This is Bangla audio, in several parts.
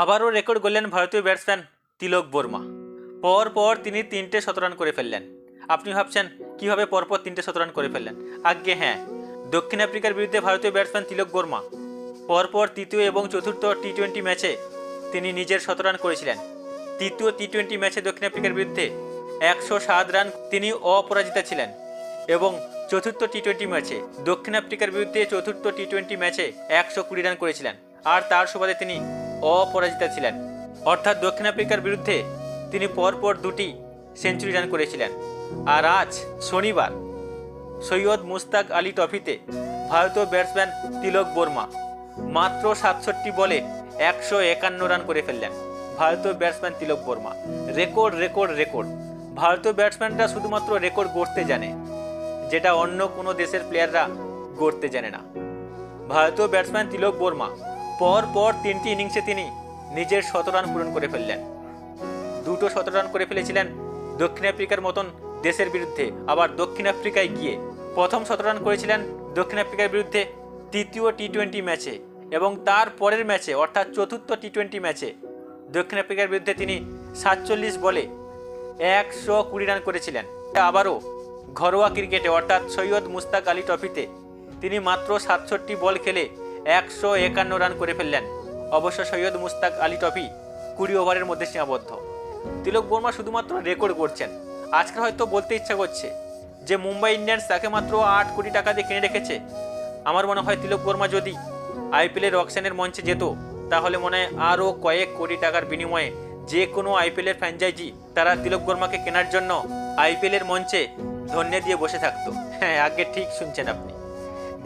আবারও রেকর্ড করলেন ভারতীয় ব্যাটসম্যান তিলক বর্মা। পর পর তিনি তিনটে শতরান করে ফেললেন। আপনি ভাবছেন, কীভাবে পরপর তিনটে শতরান করে ফেললেন? আজ্ঞে হ্যাঁ। দক্ষিণ আফ্রিকার বিরুদ্ধে ভারতীয় ব্যাটসম্যান তিলক বর্মা। পরপর তৃতীয় এবং চতুর্থ টি টোয়েন্টি ম্যাচে তিনি নিজের শতরান করেছিলেন। তৃতীয় টি টোয়েন্টি ম্যাচে দক্ষিণ আফ্রিকার বিরুদ্ধে একশো সাত রান তিনি অপরাজিতা ছিলেন এবং চতুর্থ টি টোয়েন্টি ম্যাচে দক্ষিণ আফ্রিকার বিরুদ্ধে চতুর্থ টি টোয়েন্টি ম্যাচে একশো কুড়ি রান করেছিলেন। আর তার সুবাদে তিনি অপরাজিতা ছিলেন। অর্থাৎ দক্ষিণ আফ্রিকার বিরুদ্ধে তিনি পরপর দুটি সেঞ্চুরি রান করেছিলেন। আর আজ শনিবার সৈয়দ মুস্তাক আলী ট্রফিতে ভারতীয় ব্যাটসম্যান তিলক বর্মা মাত্র সাতষট্টি বলে একশো একান্ন রান করে ফেললেন ভারতীয় batsman Tilak Varma. Record record record. ভারতীয় ব্যাটসম্যানরা শুধুমাত্র রেকর্ড গড়তে জানে, যেটা অন্য কোনো দেশের প্লেয়াররা গড়তে জানে না। ভারতীয় ব্যাটসম্যান তিলক বর্মা পর পর তিনটি ইনিংসে তিনি নিজের শতরান পূরণ করে ফেললেন। দুটো শতরান করে ফেলেছিলেন দক্ষিণ আফ্রিকার মতন দেশের বিরুদ্ধে। আবার দক্ষিণ আফ্রিকায় গিয়ে প্রথম শতরান করেছিলেন দক্ষিণ আফ্রিকার বিরুদ্ধে তৃতীয় টি টোয়েন্টি ম্যাচে এবং তার পরের ম্যাচে, অর্থাৎ চতুর্থ টি টোয়েন্টি ম্যাচে দক্ষিণ আফ্রিকার বিরুদ্ধে তিনি সাতচল্লিশ বলে একশো কুড়ি রান করেছিলেন। আবারও ঘরোয়া ক্রিকেটে, অর্থাৎ সৈয়দ মুস্তাক আলী ট্রফিতে তিনি মাত্র সাতষট্টি বল খেলে একশো একান্ন রান করে ফেললেন। অবশ্য সৈয়দ মুস্তাক আলী ট্রফি কুড়ি ওভারের মধ্যে সীমাবদ্ধ। তিলক বর্মা শুধুমাত্র রেকর্ড করছেন আজকে হয়তো বলতে ইচ্ছা করছে যে, মুম্বাই ইন্ডিয়ান্স তাকে মাত্র আট কোটি টাকা দিয়ে কিনে রেখেছে। আমার মনে হয় তিলক বর্মা যদি আইপিএলের অকশনের মঞ্চে যেত, তাহলে মনে হয় আরও কয়েক কোটি টাকার বিনিময়ে যে কোনো আইপিএলের ফ্র্যাঞ্চাইজি তারা তিলক বর্মাকে কেনার জন্য আইপিএলের মঞ্চে ধন্য দিয়ে বসে থাকতো। হ্যাঁ আগে ঠিক শুনছেন আপনি।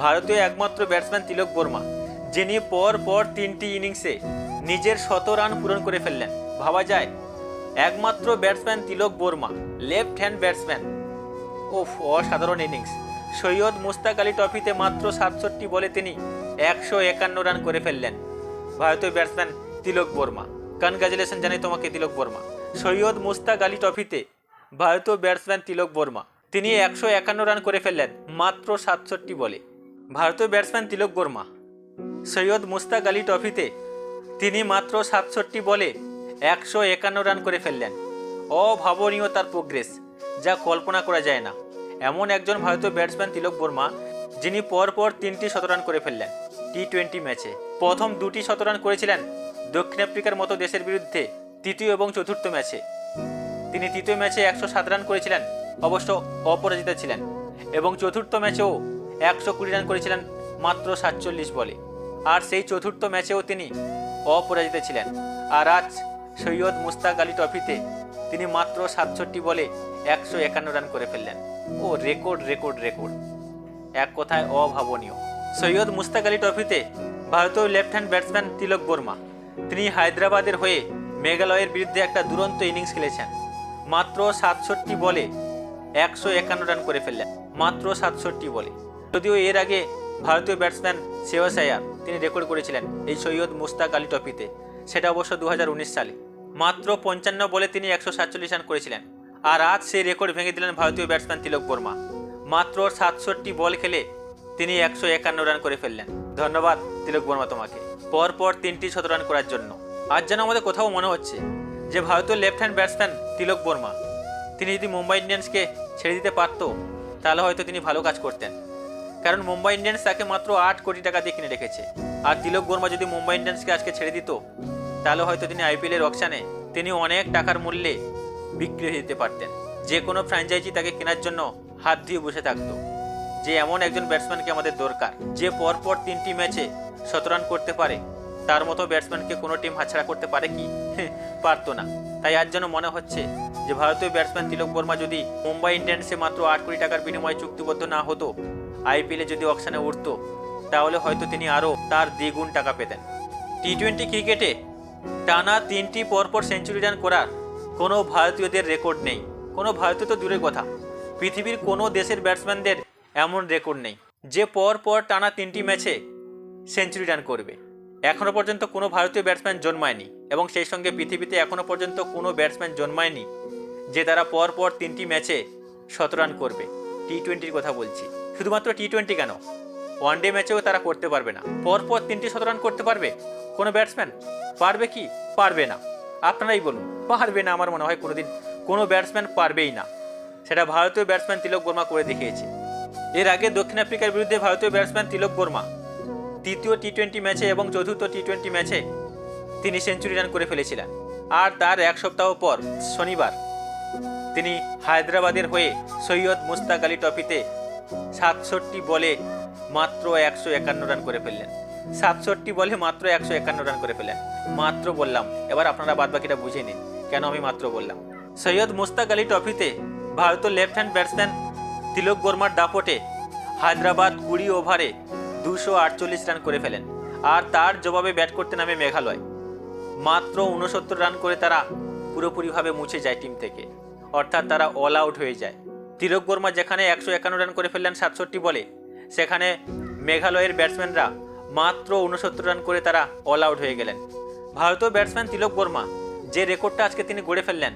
ভারতীয় একমাত্র ব্যাটসম্যান তিলক বর্মা, যিনি পর পর তিনটি ইনিংসে নিজের শত রান পূরণ করে ফেললেন। ভাবা যায়, একমাত্র batsman Tilak Varma left hand batsman ওফ অসাধারণ ইনিংস। সৈয়দ মুস্তাক আলী ট্রফিতে মাত্র সাতষট্টি বলে তিনি একশো একান্ন রান করে ফেললেন। ভারতীয় ব্যাটসম্যান তিলক বর্মা। কনগ্রাচুলেশন জানাই তোমাকে তিলক বর্মা। সৈয়দ মুস্তাক আলী ট্রফিতে ভারতীয় ব্যাটসম্যান তিলক বর্মা। তিনি একশো একান্ন রান করে ফেললেন, মাত্র সাতষট্টি বলে। ভারতীয় ব্যাটসম্যান তিলক বর্মা। সৈয়দ মুস্তাক আলী ট্রফিতে তিনি মাত্র সাতষট্টি বলে একশো একান্ন রান করে ফেললেন। অভাবনীয় তার প্রোগ্রেস যা কল্পনা করা যায় না। এমন একজন ভারতীয় ব্যাটসম্যান তিলক বর্মা, যিনি পরপর তিনটি শতরান করে ফেললেন টি টোয়েন্টি ম্যাচে। প্রথম দুটি শতরান করেছিলেন দক্ষিণ আফ্রিকার মতো দেশের বিরুদ্ধে, তৃতীয় এবং চতুর্থ ম্যাচে। তিনি তৃতীয় ম্যাচে একশো সাত রান করেছিলেন, অবশ্য অপরাজিতা ছিলেন এবং চতুর্থ ম্যাচেও একশো কুড়ি রান করেছিলেন মাত্র সাতচল্লিশ বলে। আর সেই চতুর্থ ম্যাচেও তিনি অপরাজিত ছিলেন। আর আজ সৈয়দ মুস্তাক আলী ট্রফিতে তিনি মাত্র সাতষট্টি বলে একশো একান্ন রান করে ফেললেন। ও রেকর্ড রেকর্ড রেকর্ড। এক কথায় অভাবনীয়। সৈয়দ মুস্তাক আলী ট্রফিতে ভারতীয় left hand batsman Tilak Varma. তিনি হায়দ্রাবাদের হয়ে মেঘালয়ের বিরুদ্ধে একটা দুরন্ত ইনিংস খেলেছেন। মাত্র সাতষট্টি বলে একশো একান্ন রান করে ফেললেন। মাত্র সাতষট্টি বলে। যদিও এর আগে ভারতীয় ব্যাটসম্যান শেওয়াস আয়ার তিনি রেকর্ড করেছিলেন এই সৈয়দ মুস্তাক আলী ট্রফিতে, সেটা অবশ্য দু হাজার উনিশ সালে। মাত্র পঞ্চান্ন বলে তিনি একশো সাতচল্লিশ রান করেছিলেন, আর আজ সেই রেকর্ড ভেঙে দিলেন ভারতীয় ব্যাটসম্যান তিলক বর্মা। মাত্র সাতষট্টি বল খেলে তিনি একশো একান্ন রান করে ফেললেন। ধন্যবাদ তিলক বর্মা তোমাকে। পরপর তিনটি শত রান করার জন্য। আজ যেন আমাদের কোথাও মনে হচ্ছে যে ভারতীয় left hand batsman Tilak Varma, তিনি যদি মুম্বাই ইন্ডিয়ান্সকে ছেড়ে দিতে পারত, তাহলে হয়তো তিনি ভালো কাজ করতেন। কারণ মুম্বাই ইন্ডিয়ান্স তাকে মাত্র আট কোটি টাকা দিয়ে কিনে রেখেছে। আর তিলক বর্মা যদি মুম্বাই ইন্ডিয়ান্সকে আজকে ছেড়ে দিত, তাহলে হয়তো তিনি আইপিএলের অকশানে তিনি অনেক টাকার মূল্যে বিক্রি হয়ে যেতে পারতেন। যে কোনো ফ্র্যাঞ্চাইজি তাকে কেনার জন্য হাত দিয়ে বসে থাকতো। যে এমন একজন ব্যাটসম্যানকে আমাদের দরকার, যে পরপর তিনটি ম্যাচে শতরান করতে পারে, তার মতো ব্যাটসম্যানকে কোনো টিম হাতছাড়া করতে পারে কি? পারতো না। তাই আজ যেন মনে হচ্ছে যে ভারতীয় ব্যাটসম্যান তিলক বর্মা যদি মুম্বাই ইন্ডিয়ান্সে মাত্র আট কোটি টাকার বিনিময়ে চুক্তিবদ্ধ না হতো আইপিএলে যদি অকশানে উঠতো, তাহলে হয়তো তিনি আরও তার দ্বিগুণ টাকা পেতেন। টি টোয়েন্টি ক্রিকেটে টানা তিনটি পরপর সেঞ্চুরি রান করার কোনো ভারতীয়দের রেকর্ড নেই। কোনো ভারতীয় তো দূরের কথা। পৃথিবীর কোনো দেশের ব্যাটসম্যানদের এমন রেকর্ড নেই, যে পর পর টানা তিনটি ম্যাচে সেঞ্চুরি রান করবে। এখনও পর্যন্ত কোনো ভারতীয় ব্যাটসম্যান জন্মায়নি এবং সেই সঙ্গে পৃথিবীতে এখনও পর্যন্ত কোনো ব্যাটসম্যান জন্মায়নি, যে তারা পর পর তিনটি ম্যাচে শত রান করবে। টি টোয়েন্টির কথা বলছি। শুধুমাত্র টি টোয়েন্টি কেন? ওয়ান ডে ম্যাচেও তারা করতে পারবে না। পরপর তিনটি শতরান করতে পারবে? কোনো ব্যাটসম্যান পারবে কি? পারবে না। আপনারাই বলুন, পারবে না আমার মনে হয় কোনোদিন। কোনো ব্যাটসম্যান পারবেই না। সেটা ভারতীয় ব্যাটসম্যান তিলক বর্মা করে দেখিয়েছে। এর আগে দক্ষিণ আফ্রিকার বিরুদ্ধে ভারতীয় ব্যাটসম্যান তিলক বর্মা তৃতীয় টি টোয়েন্টি ম্যাচে এবং চতুর্থ টি টোয়েন্টি ম্যাচে তিনি সেঞ্চুরি রান করে ফেলেছিলেন। আর তার এক সপ্তাহ পর, শনিবার, তিনি হায়দ্রাবাদের হয়ে সৈয়দ মুস্তাক আলী ট্রফিতে সাতষট্টি বলে মাত্র একশো একান্ন রান করে ফেললেন। সাতষট্টি বলে মাত্র একশো একান্ন রান করে ফেললেন। মাত্র বললাম। এবার আপনারা বাদ বাকিটা বুঝে নিন, কেন আমি মাত্র বললাম। সৈয়দ মুস্তাক আলী ট্রফিতে ভারতের লেফট হ্যান্ড ব্যাটসম্যান তিলক বর্মার দাপটে হায়দ্রাবাদ কুড়ি ওভারে দুশো আটচল্লিশ রান করে ফেলেন। আর তার জবাবে ব্যাট করতে নামে মেঘালয়। মাত্র উনসত্তর রান করে তারা পুরোপুরিভাবে মুছে যায় টিম থেকে। অর্থাৎ তারা অল আউট হয়ে যায়। তিলক বর্মা যেখানে একশো একান্ন রান করে ফেললেন সাতষট্টি বলে, সেখানে মেঘালয়ের ব্যাটসম্যানরা মাত্র উনসত্তর রান করে তারা অল আউট হয়ে গেলেন। ভারতীয় ব্যাটসম্যান তিলক বর্মা যে রেকর্ডটা আজকে তিনি গড়ে ফেললেন,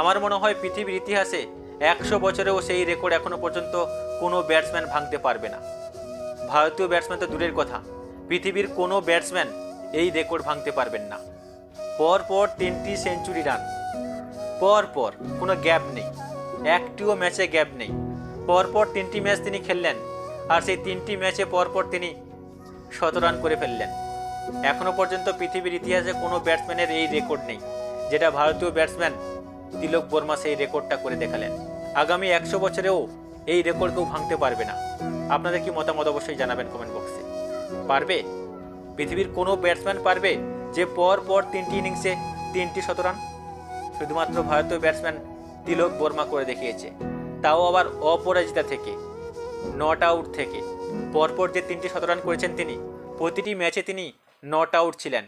আমার মনে হয় পৃথিবীর ইতিহাসে একশো বছরেও সেই রেকর্ড এখনও পর্যন্ত কোনো ব্যাটসম্যান ভাঙতে পারবে না। ভারতীয় ব্যাটসম্যান তো দূরের কথা, পৃথিবীর কোনো ব্যাটসম্যান এই রেকর্ড ভাঙতে পারবেন না। পর পর তিনটি সেঞ্চুরি রান পর পর কোনো গ্যাপ নেই। একটিও ম্যাচে গ্যাপ নেই। পর পর তিনটি ম্যাচ তিনি খেললেন, আর সেই তিনটি ম্যাচে পর পর তিনি শত রান করে ফেললেন। এখনও পর্যন্ত পৃথিবীর ইতিহাসে কোনো ব্যাটসম্যানের এই রেকর্ড নেই, যেটা ভারতীয় ব্যাটসম্যান তিলক বর্মা সেই রেকর্ডটা করে দেখালেন। আগামী একশো বছরেও এই রেকর্ড কেউ ভাঙতে পারবে না। আপনাদের কি মতামত অবশ্যই জানাবেন কমেন্ট বক্সে। পারবে? পৃথিবীর কোনো ব্যাটসম্যান পারবে যে পর পর তিনটি ইনিংসে তিনটি শতরান শুধুমাত্র ভারতীয় ব্যাটসম্যান তিলক বর্মা করে দেখিয়েছে। তাও আবার অপরাজিতা থেকে, নট আউট থেকে। পরপর যে তিনটি শতরান করেছেন তিনি, প্রতিটি ম্যাচে তিনি নট আউট ছিলেন।